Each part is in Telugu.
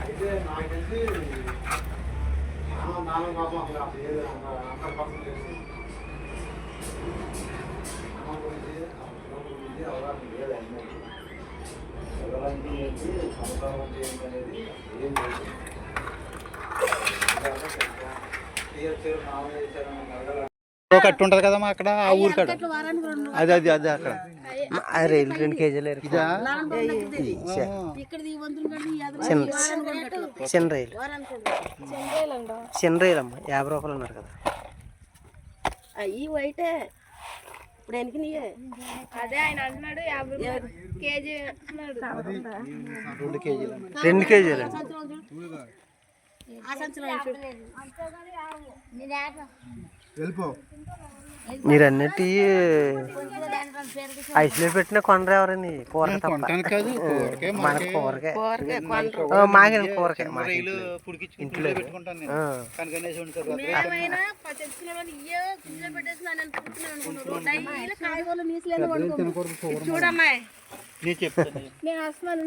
అయితే నాకు తెలిసి నాన్న నాన్న పాపం అసలు అసలు ఏది అందరి పక్కన చేసి అమ్మ గురించి గురించి అవగాహన లేదు అన్నీ ఎవరంటే ఏంటి సంసారం అంటే ఏంటి అనేది ఏం లేదు. కట్టు ఉంటది కదమ్మా అక్కడ? ఆ ఊరు కాడ అది అది అది అక్కడ. రెండు కేజీలు. ఇదా? చిన్న రైలు. చిన్న రైలు అమ్మ. యాభై రూపాయలు అన్నారు కదా. అయ్యి వైటే. ఇప్పుడు ఎనికి నీయే. అదే ఆయన అంటున్నాడు యాభై రూపాయలు. కేజీ రెండు కేజీలు రెండు కేజీలు వెళ్ళిపో. మీరు అన్నట్టు ఐస్లో పెట్టిన కొనరు ఎవరండి? కూర తప్ప. కొనటానికి కాదు కూరకే మన మనకే కూరకే. కూరకే కొనరు. ఆ, మాకే కూరకే మాకే రైలు పుడికిచ్చి ఇంట్లో పెట్టుకుంటాను నేను. చూడమ్మాయి. చెప్తాను. నేను వస్తున్నాను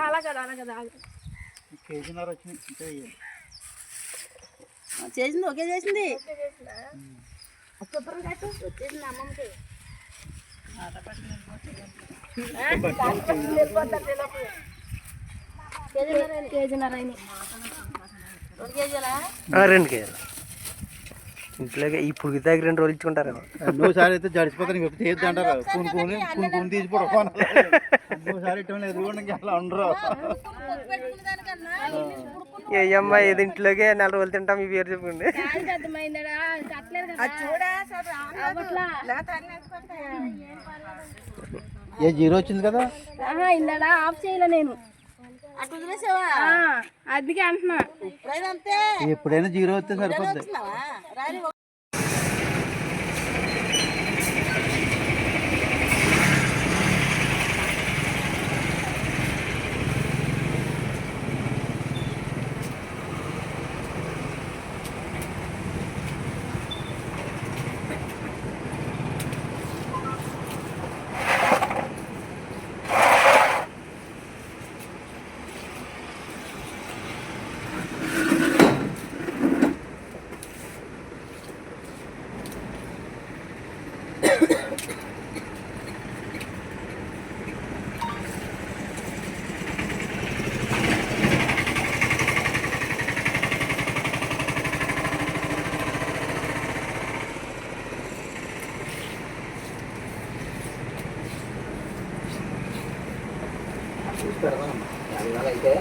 అలా కదా అలా కదా. కేజీన్నర వచ్చినాయి ఇంకా వెయ్యాలి. ఆ, చేసింది ఒకే చేసింది? వచ్చేసింది అమ్మమ్మకి కేజీన్నర అయినాయి రెండు కేజీలా. ఆ, రెండు కేజీలు? ఇంట్లోకి ఈ పుడికి దగ్గర రెండు రోజులు ఇచ్చుకుంటారు ఎన్నోసారి అయితే జడిచిపోతాను ఇప్పుడు చేయొద్దు అంటారు కొన్ని కొన్ని కొన్ని కొన్ని తీసిపోవడం ఎన్నోసారి ఇట్లా ఎదురుకోవడానికి అలా ఉండరు. ఏ అమ్మా ఏది ఇంట్లోకి నెల రోజులు తింటాం ఈ పేరు చెప్పుకోండి. ఏ జీరో వచ్చింది కదా? ఇందడా ఆఫ్ చేయలే నేను. అందుకే అంటున్నా. ఎప్పుడైనా జీరో వస్తే సరిపోద్ది. వచ్చినావా మనం? దానివల్ల అయితే